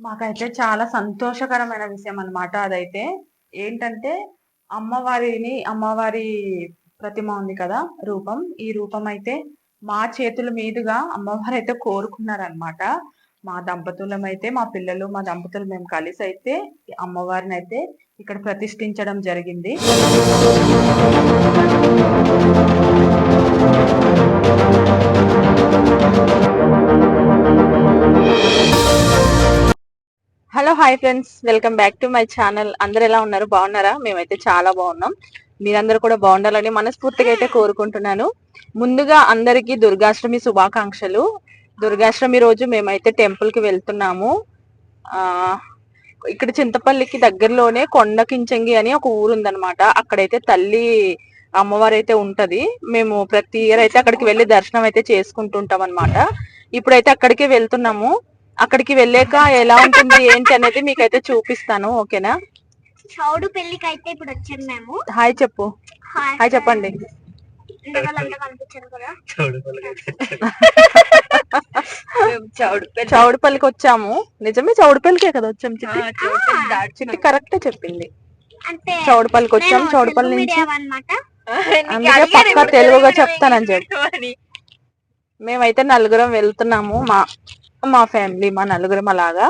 మాకైతే చాలా సంతోషకరమైన విషయం అన్నమాట అదైతే. ఏంటంటే అమ్మవారిని అమ్మవారి ప్రతిమ ఉంది కదా రూపం. ఈ రూపం అయితే మా చేతుల మీదుగా అమ్మవారు అయితే కోరుకున్నారనమాట మా దంపతులం అయితే మా పిల్లలు మా దంపతులు మేము కలిసి అయితే అమ్మవారిని అయితే ఇక్కడ ప్రతిష్ఠించడం జరిగింది. Hello hi friends. Welcome back to my channel. అందరు ఎలా ఉన్నారు? బాగున్నారా? మేమైతే చాలా బాగున్నాం. మీరందరూ కూడా బాగుండాలని మనస్ఫూర్తిగా అయితే కోరుకుంటున్నాను. ముందుగా అందరికీ దుర్గాష్టమి శుభాకాంక్షలు. దుర్గాష్టమి రోజు మేమైతే టెంపుల్కి వెళ్తున్నాము. ఇక్కడ చింతపల్లికి దగ్గరలోనే కొండ కించంగి అని ఒక ఊరుందనమాట అక్కడైతే తల్లి అమ్మవారు అయితే ఉంటది. మేము ప్రతి ఇయర్ అయితే అక్కడికి వెళ్ళి దర్శనం అయితే చేసుకుంటుంటాం అనమాట ఇప్పుడైతే అక్కడికే వెళ్తున్నాము. అక్కడికి వెళ్ళాక ఎలా ఉంటుంది ఏంటి అనేది మీకైతే చూపిస్తాను ఓకేనా? చౌడు పెళ్ళికి అయితే ఇప్పుడు వచ్చాం మేము. హాయ్ చెప్పు. హాయ్ చెప్పండి. చౌడుపల్లికి వచ్చాము. నిజమే చౌడుపల్లికే కదా వచ్చాం చిట్టి? చిట్టి కరెక్ట్ చెప్పింది. అంటే చౌడుపల్లికి వచ్చాం చౌడుపల్లి నుంచి. అందుకే పక్కా తెలుగుగా చెప్తానని చెప్పి. మేమైతే నలుగురం వెళ్తున్నాము మా మా ఫ్యామిలీ మా నలుగురం అలాగా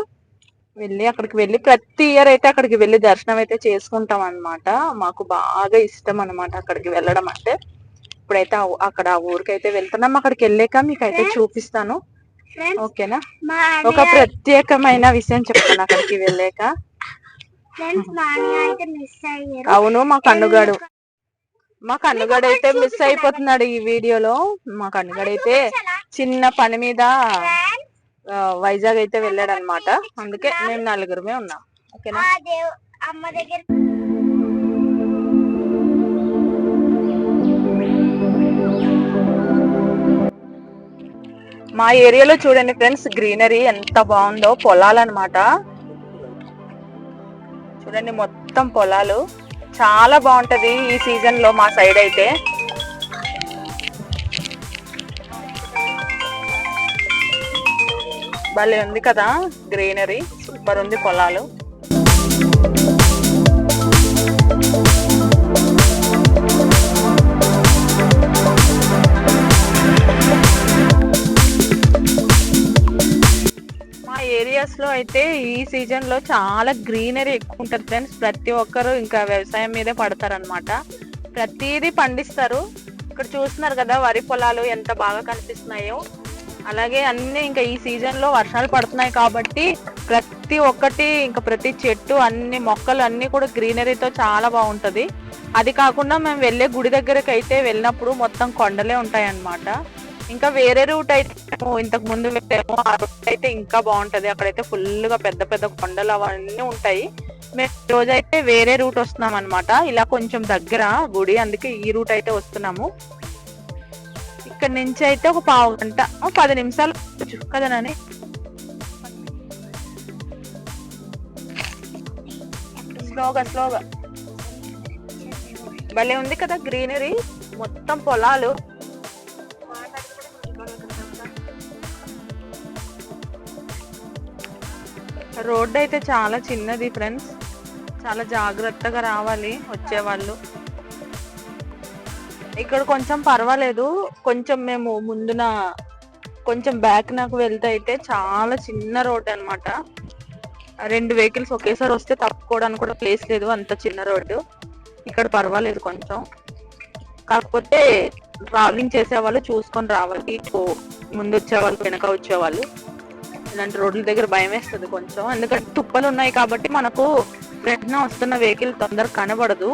వెళ్ళి అక్కడికి వెళ్ళి ప్రతి ఇయర్ అయితే అక్కడికి వెళ్ళి దర్శనం అయితే చేసుకుంటాం అన్నమాట. మాకు బాగా ఇష్టం అన్నమాట అక్కడికి వెళ్ళడం అంటే. ఇప్పుడైతే అక్కడ ఆ ఊరికి అయితే వెళ్తున్నాం. అక్కడికి వెళ్ళాక మీకు అయితే చూపిస్తాను. ఓకేనా? ఒక ప్రత్యేకమైన విషయం చెప్తాను అక్కడికి వెళ్ళాక. అవును మా కన్నుగాడు. మా కన్నుగాడు అయితే మిస్ అయిపోతున్నాడు ఈ వీడియోలో. మా కన్నుగాడు అయితే చిన్న పని మీద వైజాగ్ అయితే వెళ్ళాడు అనమాట అందుకే మేము నలుగురమే ఉన్నాం. ఓకేనా? అమ్మ దగ్గర మా ఏరియాలో చూడండి ఫ్రెండ్స్ గ్రీనరీ ఎంత బాగుందో పొలాలు అన్నమాట చూడండి మొత్తం పొలాలు. చాలా బాగుంటది ఈ సీజన్లో మా సైడ్ అయితే. భలే ఉంది కదా గ్రీనరీ. సూపర్ ఉంది పొలాలు. మా లో అయితే ఈ సీజన్లో చాలా గ్రీనరీ ఎక్కువ ఉంటుంది ఫ్రెండ్స్. ప్రతి ఒక్కరు ఇంకా వ్యవసాయం మీదే పడతారనమాట ప్రతిదీ పండిస్తారు. ఇక్కడ చూస్తున్నారు కదా వరి పొలాలు ఎంత బాగా కనిపిస్తున్నాయో. అలాగే అన్ని ఇంకా ఈ సీజన్లో వర్షాలు పడుతున్నాయి కాబట్టి ప్రతి ఒక్కటి ఇంకా ప్రతి చెట్టు అన్ని మొక్కలు అన్ని కూడా గ్రీనరీతో చాలా బాగుంటది. అది కాకుండా మేము వెళ్ళే గుడి దగ్గరకు అయితే వెళ్ళినప్పుడు మొత్తం కొండలే ఉంటాయి అన్నమాట ఇంకా వేరే రూట్ అయితే మేము ఇంతకు ముందు వెళ్ళాము. ఆ రూట్ అయితే ఇంకా బాగుంటది. అక్కడైతే ఫుల్గా పెద్ద పెద్ద కొండలు అవన్నీ ఉంటాయి. మేము రోజైతే వేరే రూట్ వస్తున్నాం అనమాట ఇలా కొంచెం దగ్గర గుడి అందుకే ఈ రూట్ అయితే వస్తున్నాము. ఇక్కడ నుంచి అయితే ఒక పావు గంట ఓ పది నిమిషాలు కదా స్లోగా స్లోగా. భలే ఉంది కదా గ్రీనరీ మొత్తం పొలాలు. రోడ్డు అయితే చాలా చిన్నది ఫ్రెండ్స్. చాలా జాగ్రత్తగా రావాలి వచ్చేవాళ్ళు. ఇక్కడ కొంచెం పర్వాలేదు. కొంచెం మేము ముందున కొంచెం బ్యాక్ నాకు వెళ్తే అయితే చాలా చిన్న రోడ్ అన్నమాట. రెండు వెహికల్స్ ఒకేసారి వస్తే తప్పుకోవడానికి కూడా ప్లేస్ లేదు. అంత చిన్న రోడ్డు. ఇక్కడ పర్వాలేదు కొంచెం. కాకపోతే ట్రావెలింగ్ చేసేవాళ్ళు చూసుకొని రావాలి. ఇటు ముందు వచ్చేవాళ్ళు వెనక వచ్చేవాళ్ళు ఇలాంటి రోడ్ల దగ్గర భయం వేస్తుంది కొంచెం. ఎందుకంటే తుప్పలు ఉన్నాయి కాబట్టి మనకు వెంటనే వస్తున్న వెహికల్ తొందర కనబడదు.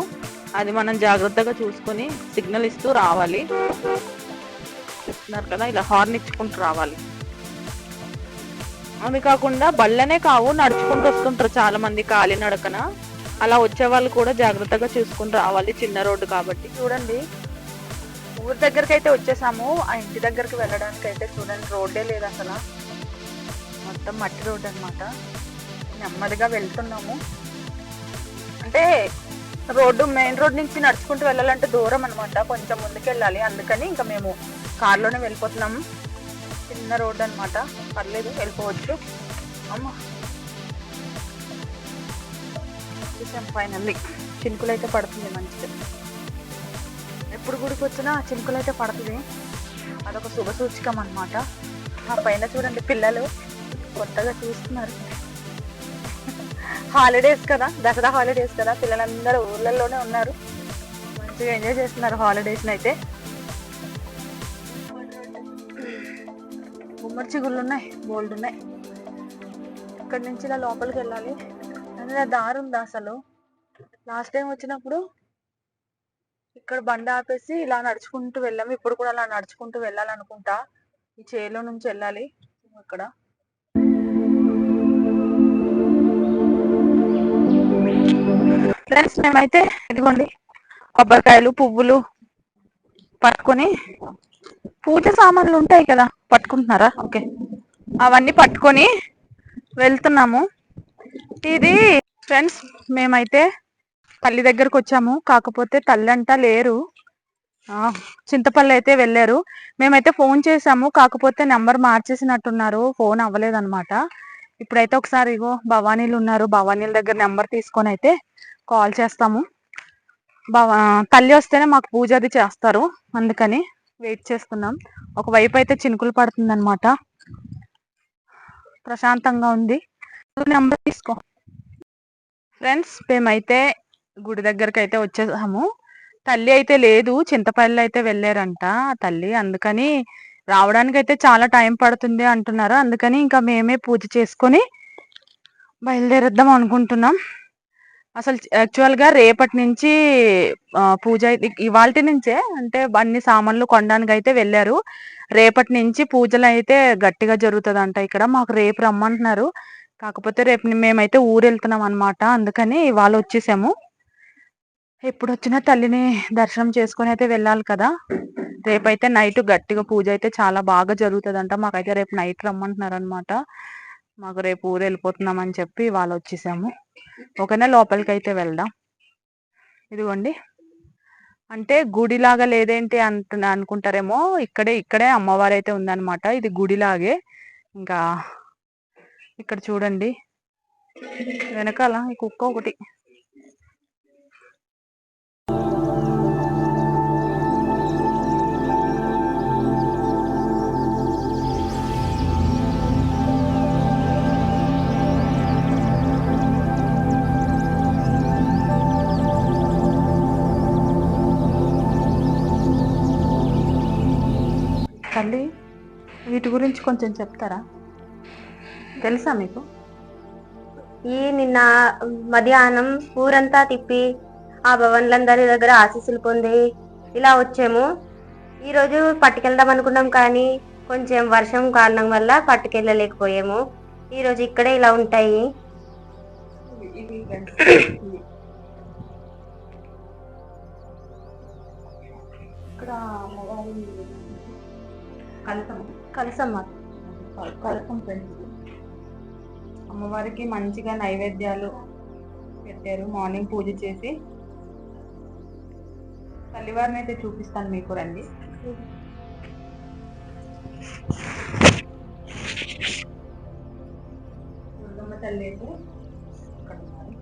అది మనం జాగ్రత్తగా చూసుకొని సిగ్నల్ ఇస్తూ రావాలి. చూస్తున్నారు కదా ఇలా హార్న్ ఇచ్చుకుంటూ రావాలి. అవి కాకుండా బళ్ళనే కావు నడుచుకుంటూ వస్తుంటారు చాలా మంది కాలి నడకన. అలా వచ్చే వాళ్ళు కూడా జాగ్రత్తగా చూసుకుని రావాలి చిన్న రోడ్డు కాబట్టి. చూడండి ఊరి దగ్గరికి అయితే వచ్చేసాము. ఆ ఇంటి దగ్గరికి వెళ్ళడానికి అయితే చూడండి రోడ్డే లేదు అసలు. మొత్తం మట్టి రోడ్డు అన్నమాట. నెమ్మదిగా వెళ్తున్నాము. అంటే రోడ్డు మెయిన్ రోడ్ నుంచి నడుచుకుంటూ వెళ్ళాలంటే దూరం అనమాట కొంచెం ముందుకెళ్ళాలి. అందుకని ఇంకా మేము కార్లోనే వెళ్ళిపోతున్నాము చిన్న రోడ్డు అనమాట పర్లేదు వెళ్ళిపోవచ్చు. అమ్మ. ఫైనల్లీ. చినుకులు అయితే పడుతుంది మంచిది ఎప్పుడు గుడికి వచ్చినా చినుకులు అయితే పడుతుంది. అదొక శుభ సూచకం అనమాట ఆ పైన చూడండి పిల్లలు. కొత్తగా చూస్తున్నారు. హాలిడేస్ కదా దసరా హాలిడేస్ కదా పిల్లలందరూ ఊర్లలోనే ఉన్నారు. మంచిగా ఎంజాయ్ చేస్తున్నారు హాలిడేస్ అయితే గుమ్మడి గుళ్ళు ఉన్నాయి బోల్డ్ ఉన్నాయి. ఇక్కడ నుంచి ఇలా లోపలికి వెళ్ళాలి. అందులో దారి ఉందా అసలు. లాస్ట్ టైం వచ్చినప్పుడు ఇక్కడ బండి ఆపేసి ఇలా నడుచుకుంటూ వెళ్ళాము ఇప్పుడు కూడా అలా నడుచుకుంటూ వెళ్ళాలనుకుంటా. ఈ చేలో నుంచి వెళ్ళాలి. అక్కడ ఫ్రెండ్స్ మేమైతే ఇదిగోండి కొబ్బరికాయలు పువ్వులు పట్టుకొని పూజ సామాన్లు ఉంటాయి కదా పట్టుకుంటున్నారా? ఓకే. అవన్నీ పట్టుకొని వెళ్తున్నాము. ఇది ఫ్రెండ్స్ మేమైతే తల్లి దగ్గరకు వచ్చాము. కాకపోతే తల్లి లేరు. ఆ, చింతపల్లి అయితే వెళ్ళారు. మేమైతే ఫోన్ చేసాము కాకపోతే నెంబర్ మార్చేసినట్టున్నారు. ఫోన్ అవ్వలేదన్నమాట. ఇప్పుడైతే ఒకసారి ఇగో భవానీలు ఉన్నారు. భవానీల దగ్గర నెంబర్ తీసుకొని అయితే కాల్ చేస్తాము. తల్లి వస్తేనే మాకు పూజ అది చేస్తారు. అందుకని వెయిట్ చేస్తున్నాం. ఒకవైపు అయితే చినుకులు పడుతుంది అనమాట ప్రశాంతంగా ఉంది. నెంబర్ తీసుకో. ఫ్రెండ్స్ మేమైతే గుడి దగ్గరకు అయితే వచ్చేసాము. తల్లి అయితే లేదు. చింతపల్లి అయితే వెళ్ళారంట తల్లి. అందుకని రావడానికి అయితే చాలా టైం పడుతుంది అంటున్నారు. అందుకని ఇంకా మేమే పూజ చేసుకొని బయలుదేరేద్దాం అనుకుంటున్నాం. అసలు యాక్చువల్గా రేపటి నుంచి పూజ ఇవాళ నుంచే అంటే అన్ని సామాన్లు కొనడానికి అయితే వెళ్ళారు. రేపటి నుంచి పూజలు అయితే గట్టిగా జరుగుతుందంట ఇక్కడ. మాకు రేపు రమ్మంటున్నారు. కాకపోతే రేపు మేమైతే ఊరు వెళ్తున్నాం అనమాట అందుకని ఇవాళ వచ్చేసాము. ఎప్పుడు వచ్చినా తల్లిని దర్శనం చేసుకుని అయితే వెళ్ళాలి కదా. రేపైతే నైట్ గట్టిగా పూజ అయితే చాలా బాగా జరుగుతుందంట. మాకైతే రేపు నైట్ రమ్మంటున్నారు అనమాట మాకు రేపు ఊరు వెళ్ళిపోతున్నామని చెప్పి వాళ్ళు వచ్చేసాము. ఓకేనా లోపలికి అయితే వెళ్దాం. ఇదిగోండి. అంటే గుడిలాగా లేదేంటి అంటు అనుకుంటారేమో ఇక్కడే ఇక్కడే అమ్మవారు అయితే ఉందన్నమాట. ఇది గుడిలాగే. ఇంకా ఇక్కడ చూడండి. వెనకాల ఈ కుక్క ఒకటి. తల్లి వీటి గురించి కొంచెం చెప్తారా? తెలుసా మీకు? ఈ నిన్న మధ్యాహ్నం ఊరంతా తిప్పి ఆ భవన్లందరి దగ్గర ఆశీస్సులు పొంది ఇలా వచ్చాము. ఈ రోజు పట్టుకెళ్దాం అనుకున్నాం కానీ కొంచెం వర్షం కారణం వల్ల పట్టుకెళ్ళలేకపోయాము. ఈ రోజు ఇక్కడే ఇలా ఉంటాయి. ఇక్కడ కలసం. కలసమ్మ. కలసం ఫ్రెండ్స్ అమ్మవారికి మంచిగా నైవేద్యాలు పెట్టారు. మార్నింగ్ పూజ చేసి. తల్లివారిని అయితే చూపిస్తాను మీకు రండి. దుర్గమ్మ తల్లి అయితే ఇక్కడ ఉన్నారు.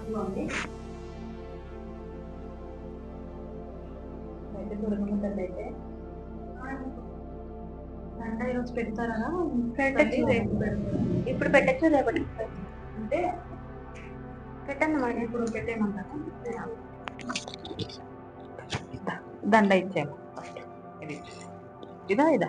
ఇదిగోండి. తల్లి అయితే దండ ఈరోజు పెడతారా? పెట్టచ్చు. రేపు ఇప్పుడు పెట్టచ్చు? రేపటి అంటే పెట్టండి మరి. ఇప్పుడు పెట్టేయమంటారా? దండ ఇచ్చాము ఇది? ఇదా ఇదా.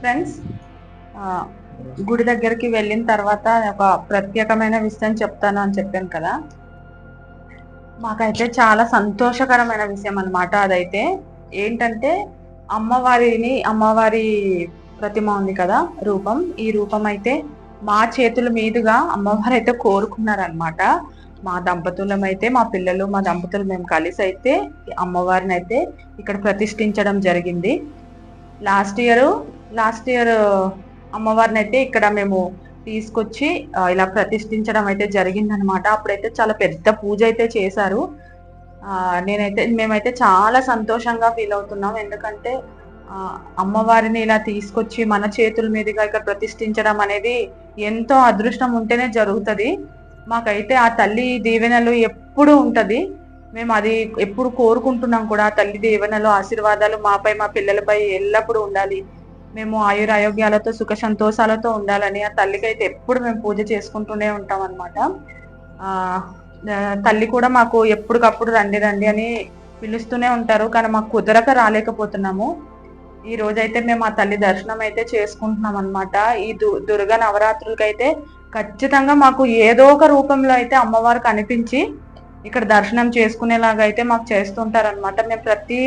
ఫ్రెండ్స్ గుడి దగ్గరికి వెళ్ళిన తర్వాత ఒక ప్రత్యేకమైన విషయం చెప్తాను అని చెప్పాను కదా. మాకైతే చాలా సంతోషకరమైన విషయం అనమాట అదైతే. ఏంటంటే అమ్మవారిని అమ్మవారి ప్రతిమ ఉంది కదా రూపం. ఈ రూపం అయితే మా చేతుల మీదుగా అమ్మవారు అయితే కోరుకున్నారనమాట మా దంపతులం అయితే మా పిల్లలు మా దంపతులు మేము కలిసి అయితే అమ్మవారిని అయితే ఇక్కడ ప్రతిష్ఠించడం జరిగింది. లాస్ట్ ఇయర్ లాస్ట్ ఇయర్ అమ్మవారిని అయితే ఇక్కడ మేము తీసుకొచ్చి ఇలా ప్రతిష్ఠించడం అయితే జరిగిందనమాట. అప్పుడైతే చాలా పెద్ద పూజ అయితే చేశారు. నేనైతే మేమైతే చాలా సంతోషంగా ఫీల్ అవుతున్నాం. ఎందుకంటే అమ్మవారిని ఇలా తీసుకొచ్చి మన చేతుల మీదుగా ఇక్కడ ప్రతిష్ఠించడం అనేది ఎంతో అదృష్టం ఉంటేనే జరుగుతుంది. మాకైతే ఆ తల్లి దీవెనలు ఎప్పుడు ఉంటుంది. మేము అది ఎప్పుడు కోరుకుంటున్నాం కూడా. ఆ తల్లి దీవెనలు ఆశీర్వాదాలు మాపై మా పిల్లలపై ఎల్లప్పుడూ ఉండాలి. మేము ఆయుర ఆరోగ్యాలతో సుఖ సంతోషాలతో ఉండాలని ఆ తల్లికి అయితే ఎప్పుడు మేము పూజ చేసుకుంటూనే ఉంటాం అనమాట తల్లి కూడా మాకు ఎప్పటికప్పుడు రండి రండి అని పిలుస్తూనే ఉంటారు. కానీ మాకు కుదరక రాలేకపోతున్నాము. ఈ రోజైతే మేము ఆ తల్లి దర్శనం అయితే చేసుకుంటున్నాం అనమాట ఈ దు దుర్గ నవరాత్రులకి అయితే ఖచ్చితంగా మాకు ఏదో ఒక రూపంలో అయితే అమ్మవారు కనిపించి ఇక్కడ దర్శనం చేసుకునేలాగా అయితే మాకు చేస్తుంటారనమాట మేము ప్రతి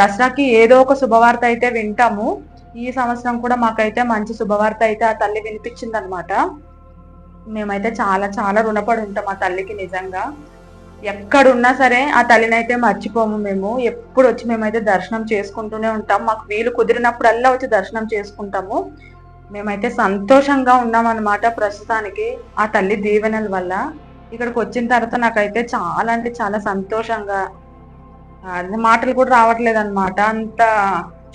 దసరాకి ఏదో ఒక శుభవార్త అయితే వింటాము. ఈ సంవత్సరం కూడా మాకైతే మంచి శుభవార్త అయితే ఆ తల్లి వినిపించింది అనమాట మేమైతే చాలా చాలా రుణపడి ఉంటాం ఆ తల్లికి నిజంగా. ఎక్కడున్నా సరే ఆ తల్లిని అయితే మర్చిపోము మేము. ఎప్పుడు వచ్చి మేమైతే దర్శనం చేసుకుంటూనే ఉంటాం. మాకు వీలు కుదిరినప్పుడల్లా వచ్చి దర్శనం చేసుకుంటాము. మేమైతే సంతోషంగా ఉన్నామన్నమాట ప్రస్తుతానికి ఆ తల్లి దీవెనల వల్ల. ఇక్కడికి వచ్చిన తర్వాత నాకైతే చాలా అంటే చాలా సంతోషంగా మాటలు కూడా రావట్లేదు అనమాట అంత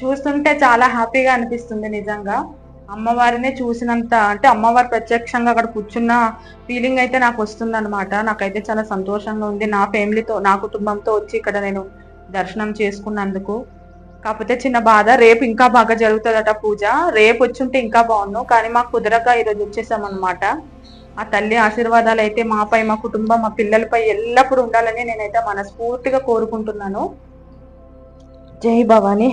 చూస్తుంటే చాలా హ్యాపీగా అనిపిస్తుంది నిజంగా. అమ్మవారినే చూసినంత అంటే అమ్మవారు ప్రత్యక్షంగా అక్కడ కూర్చున్న ఫీలింగ్ అయితే నాకు వస్తుంది అనమాట నాకైతే చాలా సంతోషంగా ఉంది. నా ఫ్యామిలీతో నా కుటుంబంతో వచ్చి ఇక్కడ నేను దర్శనం చేసుకున్నందుకు. కాకపోతే చిన్న బాధ రేపు ఇంకా బాగా జరుగుతుందట పూజ. రేపు వచ్చుంటే ఇంకా బాగుండు. కానీ మాకు కుదరక ఈరోజు వచ్చేసాం అనమాట ఆ తల్లి ఆశీర్వాదాలు అయితే మాపై మా కుటుంబం మా పిల్లలపై ఎల్లప్పుడూ ఉండాలని నేనైతే మనస్ఫూర్తిగా కోరుకుంటున్నాను. జై భవాని.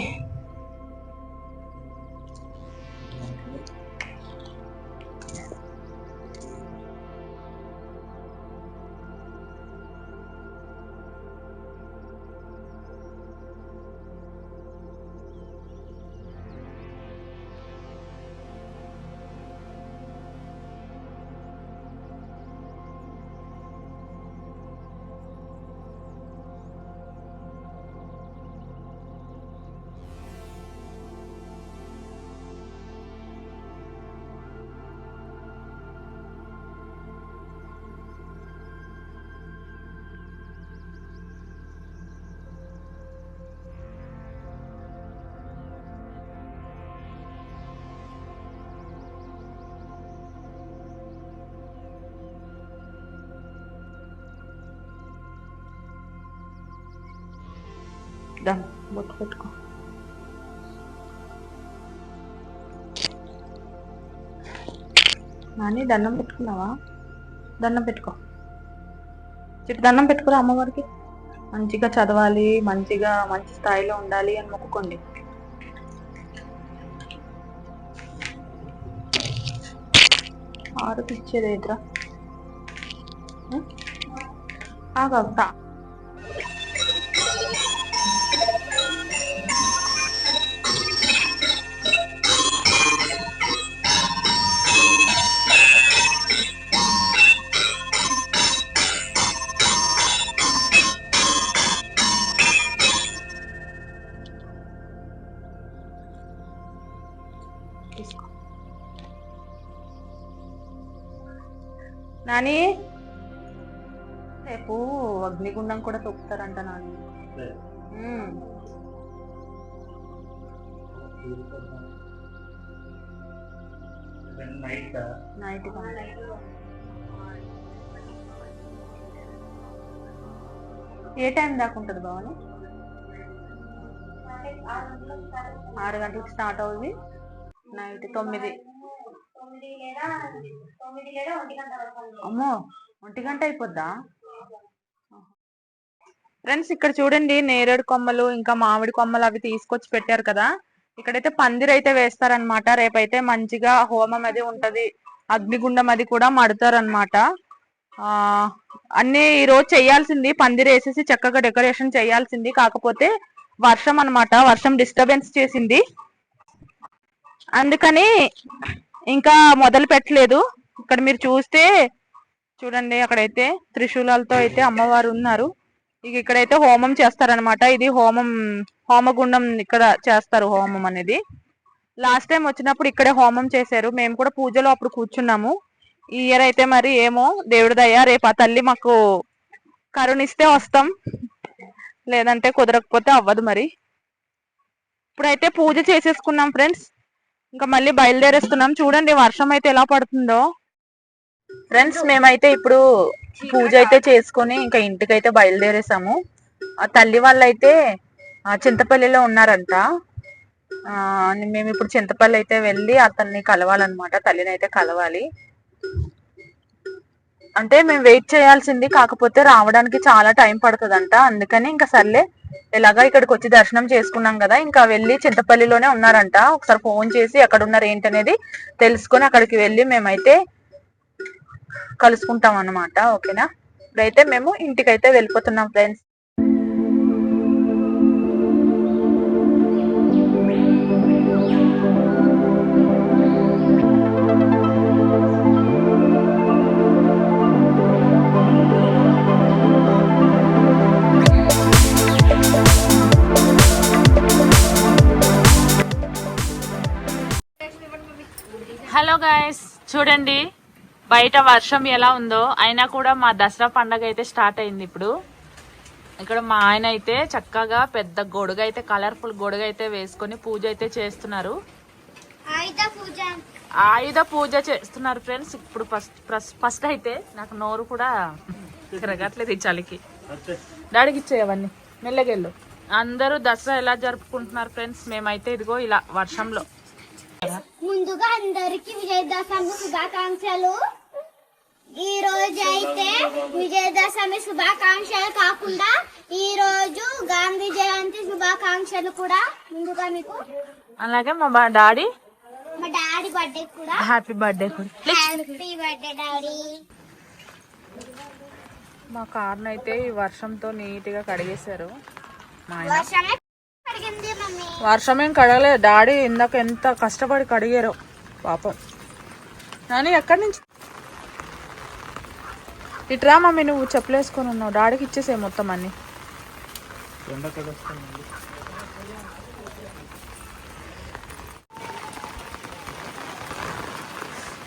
డన్ బొట్టు పెట్టుకో నాని దండం పెట్టుకున్నావా? దండం పెట్టుకో. చెట్టు దండం పెట్టుకురా అమ్మవారికి? మంచిగా చదవాలి మంచిగా మంచి స్థాయిలో ఉండాలి అని మొక్కుకోండి. ఆరు పిచ్చేది ఎదురా ఆగా అగ్నిగుండం కూడా తొక్కుతారంట నాని ఉమ్. నైట్ నైట్గా. ఏ టైం దాకా ఉంటుంది భవాని? ఆరు గంటలకు స్టార్ట్ అవుతుంది నైట్ తొమ్మిది. అమ్మో ఒంటి గంట అయిపోద్దా? ఫ్రెండ్స్ ఇక్కడ చూడండి నేరేడు కొమ్మలు ఇంకా మామిడి కొమ్మలు అవి తీసుకొచ్చి పెట్టారు కదా. ఇక్కడైతే పందిరి అయితే వేస్తారనమాట రేపైతే మంచిగా హోమం అది ఉంటది. అగ్నిగుండం అది కూడా మడతారనమాట ఆ అన్ని ఈ రోజు చేయాల్సింది పందిరి వేసేసి చక్కగా డెకరేషన్ చేయాల్సింది. కాకపోతే వర్షం అన్నమాట వర్షం డిస్టర్బెన్స్ చేసింది. అందుకని ఇంకా మొదలు పెట్టలేదు. ఇక్కడ మీరు చూస్తే చూడండి అక్కడైతే త్రిశూలాలతో అయితే అమ్మవారు ఉన్నారు. ఇక ఇక్కడైతే హోమం చేస్తారనమాట ఇది హోమం హోమగుండం ఇక్కడ చేస్తారు హోమం అనేది. లాస్ట్ టైం వచ్చినప్పుడు ఇక్కడే హోమం చేశారు. మేము కూడా పూజలో అప్పుడు కూర్చున్నాము. ఈ ఇయర్ అయితే మరి ఏమో దేవుడి దయ రేపు ఆ తల్లి మాకు కరుణిస్తే వస్తాం. లేదంటే కుదరకపోతే అవ్వదు మరి. ఇప్పుడైతే పూజ చేసేసుకున్నాం ఫ్రెండ్స్. ఇంకా మళ్ళీ బయలుదేరేస్తున్నాం. చూడండి వర్షం అయితే ఎలా పడుతుందో. ఫ్రెండ్స్ మేమైతే ఇప్పుడు పూజ అయితే చేసుకొని ఇంకా ఇంటికైతే బయలుదేరేసాము. ఆ తల్లి వాళ్ళైతే చింతపల్లిలో ఉన్నారంట. మేము ఇప్పుడు చింతపల్లి అయితే వెళ్ళి అతన్ని కలవాలన్నమాట తల్లిని అయితే కలవాలి. అంటే మేము వెయిట్ చేయాల్సింది కాకపోతే రావడానికి చాలా టైం పడుతుందంట. అందుకని ఇంకా సర్లే ఎలాగా ఇక్కడికి వచ్చి దర్శనం చేసుకున్నాం కదా ఇంకా వెళ్ళి చింతపల్లిలోనే ఉన్నారంట. ఒకసారి ఫోన్ చేసి ఎక్కడ ఉన్నారు ఏంటనేది తెలుసుకొని అక్కడికి వెళ్ళి మేమైతే కలుసుకుంటాం అన్నమాట ఓకేనా? ఇప్పుడైతే మేము ఇంటికైతే వెళ్ళిపోతున్నాం ఫ్రెండ్స్. హలో గాయస్ చూడండి. బయట వర్షం ఎలా ఉందో అయినా కూడా మా దసరా పండగ అయితే స్టార్ట్ అయింది ఇప్పుడు. ఇక్కడ మా ఆయన అయితే చక్కగా పెద్ద గొడుగు అయితే కలర్ఫుల్ గొడుగు అయితే వేసుకొని పూజ అయితే చేస్తున్నారు. ఆయుధ పూజ. ఆయుధ పూజ చేస్తున్నారు ఫ్రెండ్స్. ఇప్పుడు ఫస్ట్ ఫస్ట్ అయితే నాకు నోరు కూడా తిరగట్లేదు ఈ చలికి. డాడీకి ఇచ్చేయవన్నీ మెల్లగెళ్ళు అందరూ దసరా ఎలా జరుపుకుంటున్నారు ఫ్రెండ్స్? మేమైతే ఇదిగో ఇలా వర్షంలో. ముందుగా అందరికి విజయదశమి శుభాకాంక్షలు. ఈ రోజు అయితే విజయదశమి శుభాకాంక్షలు కాకుండా ఈ రోజు గాంధీ జయంతి శుభాకాంక్షలు కూడా ముందుగా మీకు అలాగే మా డాడీ? మా డాడీ బర్త్డే కూడా. హ్యాపీ బర్త్డే కూడా. Happy birthday daddy. మా కార్ని అయితే ఈ వర్షంతో నీట్గా కడిగేశారు వర్షమే వర్షం ఏం కడగలేదు. డాడీ ఇందాక ఎంత కష్టపడి కడిగారో. పాపం. నాని ఎక్కడి నుంచి ఇట్రా మమ్మీ నువ్వు చెప్పులేసుకొని ఉన్నావు. డాడీకి ఇచ్చేసే మొత్తం అన్ని.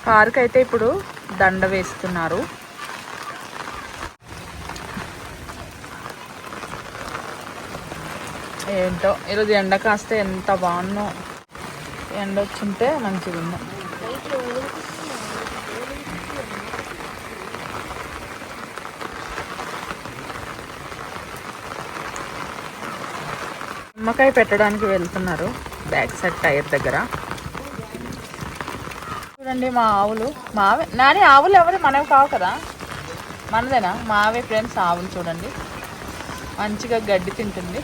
కారుకి అయితే ఇప్పుడు దండ వేస్తున్నారు. ఏంటో ఈరోజు ఎండ కాస్తే ఎంత బాగున్నో ఎండ వచ్చింటే మంచిగా నిమ్మకాయ పెట్టడానికి వెళ్తున్నారు బ్యాక్ సైడ్ టైర్ దగ్గర. చూడండి మా ఆవులు. మావే నాని ఆవులు ఎవరు? మనవి కావు కదా? మనదేనా? మావే ఫ్రెండ్స్ ఆవులు చూడండి. మంచిగా గడ్డి తింటుంది.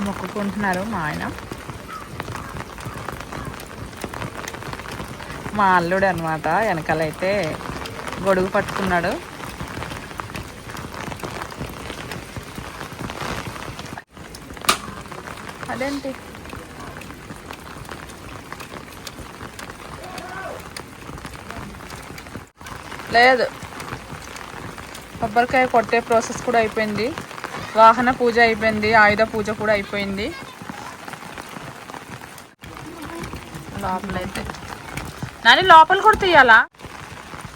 మొక్కుకుంటున్నారు మా ఆయన. మా అల్లుడు అనమాట వెనకాలైతే గొడుగు పట్టుకున్నాడు. అదేంటి లేదు. కొబ్బరికాయ కొట్టే ప్రాసెస్ కూడా అయిపోయింది. వాహన పూజ అయిపోయింది. ఆయుధ పూజ కూడా అయిపోయింది. లోపలైతే. నాని లోపల కూడా తీయాలా?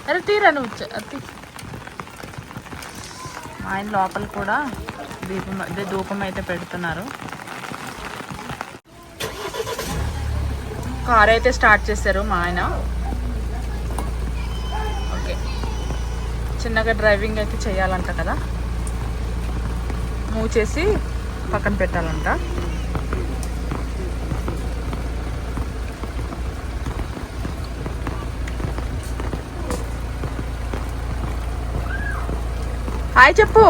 అరే తీరా నువ్వు తీ. ఆయన లోపల కూడా దీపం అదే ధూపం అయితే పెడుతున్నారు. కార్ అయితే స్టార్ట్ చేశారు మా ఆయన. ఓకే. చిన్నగా డ్రైవింగ్ అయితే చేయాలంట కదా. మూవ్ చేసి పక్కన పెట్టాలంట. హాయ్ చెప్పు.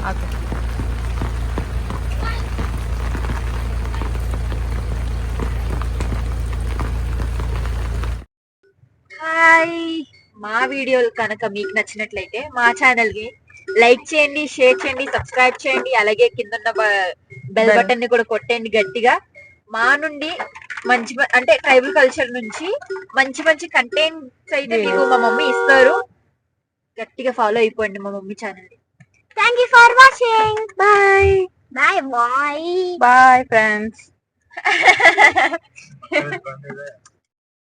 హాయ్. మా వీడియోలు కనుక మీకు నచ్చినట్లయితే మా ఛానల్కి లైక్ చేయండి షేర్ చేయండి సబ్స్క్రైబ్ చేయండి అలాగే కింద ఉన్న బెల్ బటన్ని కూడా కొట్టండి గట్టిగా. మా నుండి మంచి అంటే ట్రైబల్ కల్చర్ నుంచి మంచి మంచి కంటెంట్స్ అయితే మీకు మా మమ్మీ ఇస్తారు. గట్టిగా ఫాలో అయిపోండి మా mummy channel Thank you for watching. Bye. Bye, boy. Bye, friends.